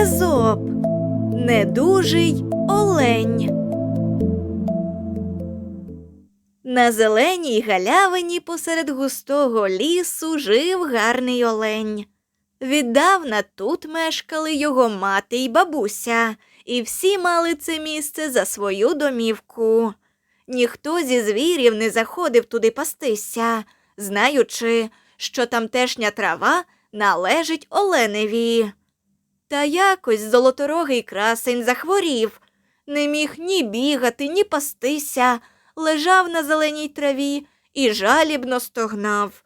Езоп Недужий олень. На зеленій галявині посеред густого лісу жив гарний олень. Віддавна тут мешкали його мати й бабуся, і всі мали це місце за свою домівку. Ніхто зі звірів не заходив туди пастися, знаючи, що тамтешня трава належить оленеві. Та якось золоторогий красень захворів, не міг ні бігати, ні пастися, лежав на зеленій траві і жалібно стогнав.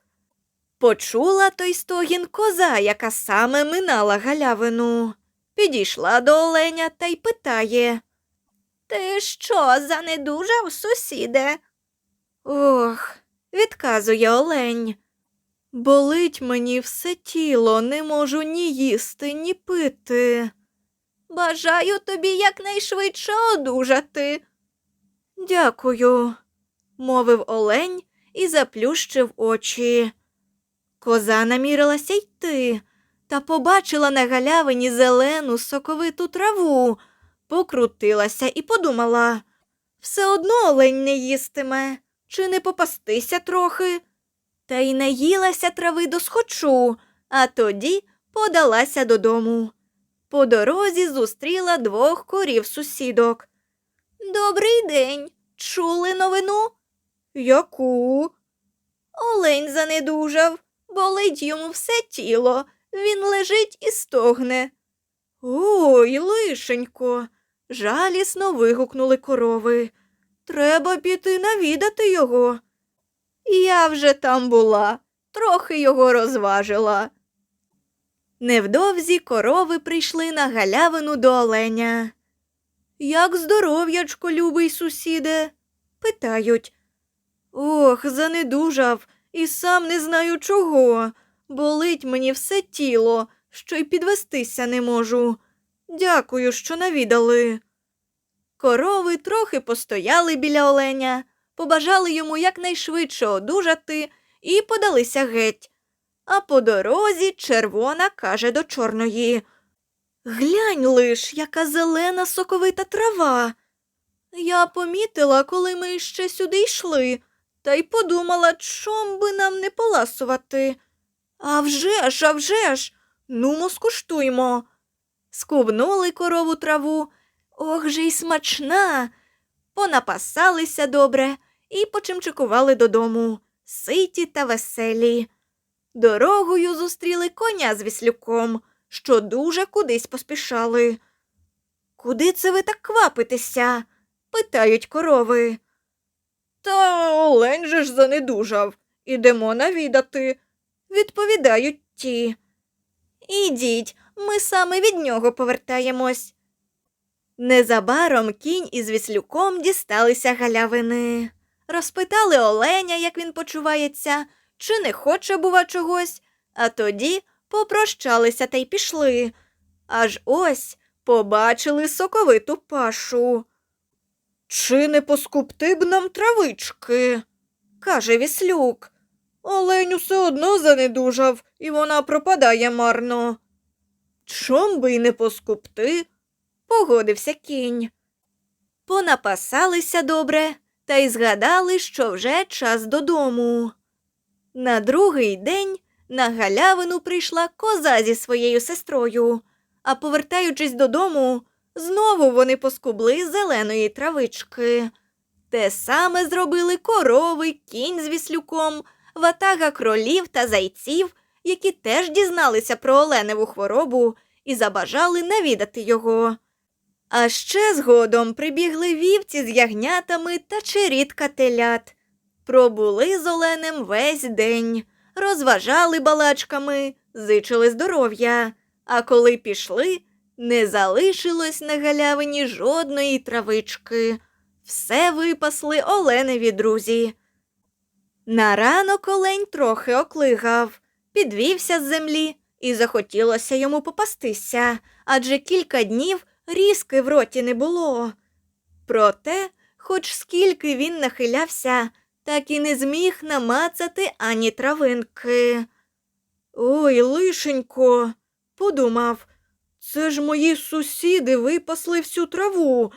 Почула той стогін коза, яка саме минала галявину. Підійшла до оленя та й питає. Ти що, занедужав, сусіде? Ох, відказує олень. Болить мені все тіло, не можу ні їсти, ні пити. Бажаю тобі якнайшвидше одужати. Дякую, мовив олень і заплющив очі. Коза намірилася йти та побачила на галявині зелену соковиту траву, покрутилася і подумала все одно олень не їстиме, чи не попастися трохи. Та й наїлася трави до схочу, а тоді подалася додому. По дорозі зустріла двох корів сусідок. Добрий день. Чули новину? Яку? Олень занедужав, болить йому все тіло. Він лежить і стогне. Ой, лишенько. Жалісно вигукнули корови. Треба піти навідати його. Я вже там була, трохи його розважила. Невдовзі корови прийшли на галявину до оленя. Як здоров'ячко, любий сусіде? питають. Ох, занедужав, і сам не знаю чого. Болить мені все тіло, що й підвестися не можу. Дякую, що навідали. Корови трохи постояли біля оленя, побажали йому якнайшвидше одужати і подалися геть. А по дорозі червона каже до чорної Глянь лиш, яка зелена соковита трава. Я помітила, коли ми ще сюди йшли, та й подумала, чом би нам не поласувати. А вже ж, а вже ж, нумо скуштуймо. Скубнули корову траву. Ох же й смачна. Понапасалися добре і почимчикували додому, ситі та веселі. Дорогою зустріли коня з віслюком, що дуже кудись поспішали. Куди це ви так квапитеся? питають корови. Та олень же ж занедужав. Ідемо навідати, відповідають ті. Ідіть, ми саме від нього повертаємось. Незабаром кінь із віслюком дісталися галявини. Розпитали оленя, як він почувається, чи не хоче, бува, чогось, а тоді попрощалися та й пішли. Аж ось побачили соковиту пашу. Чи не поскупти б нам травички? каже віслюк. Олень усе одно занедужав, і вона пропадає марно. Чом би й не поскупти? Погодився кінь. Понапасалися добре та й згадали, що вже час додому. На другий день на галявину прийшла коза зі своєю сестрою, а повертаючись додому, знову вони поскубли зеленої травички. Те саме зробили корови, кінь з віслюком, ватага кролів та зайців, які теж дізналися про оленеву хворобу і забажали навідати його. А ще згодом прибігли вівці з ягнятами та черідка телят. Пробули з оленем весь день, розважали балачками, зичили здоров'я, а коли пішли, не залишилось на галявині жодної травички. Все випасли оленеві друзі. На ранок олень трохи оклигав, підвівся з землі і захотілося йому попастися, адже кілька днів різки в роті не було. Проте, хоч скільки він нахилявся, так і не зміг намацати ані травинки. Ой, лишенько, подумав, Це ж мої сусіди випасли всю траву.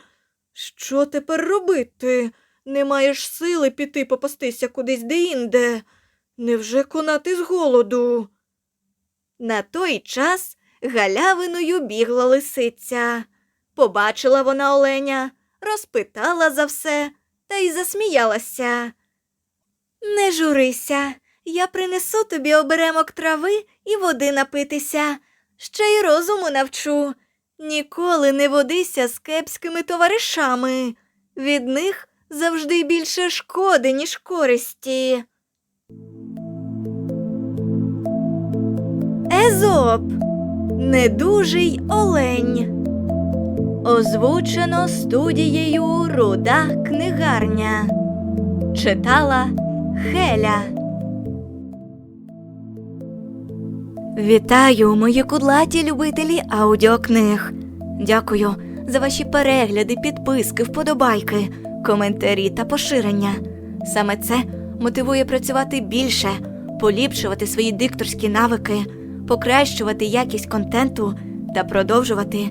Що тепер робити? Не маєш сили піти попастися кудись деінде. Невже конати з голоду? На той час галявиною бігла лисиця. Побачила вона оленя, розпитала за все та й засміялася. Не журися, я принесу тобі оберемок трави і води напитися, ще й розуму навчу. Ніколи не водися з кепськими товаришами. Від них завжди більше шкоди, ніж користі. Езоп Недужий олень. Озвучено студією Руда книгарня. Читала Хеля. Вітаю, мої кудлаті любителі аудіокниг. Дякую за ваші перегляди, підписки, вподобайки, коментарі та поширення. Саме це мотивує працювати більше, поліпшувати свої дикторські навики, покращувати якість контенту та продовжувати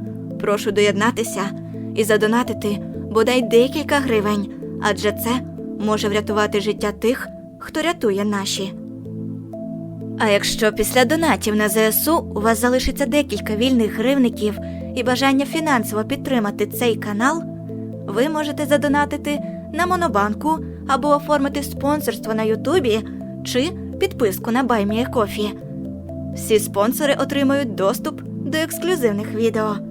Прошу доєднатися і задонатити бодай декілька гривень, адже це може врятувати життя тих, хто рятує наші. А якщо після донатів на ЗСУ у вас залишиться декілька вільних гривників і бажання фінансово підтримати цей канал, ви можете задонатити на Монобанку або оформити спонсорство на Ютубі чи підписку на BuyMeACoffee. Всі спонсори отримають доступ до ексклюзивних відео.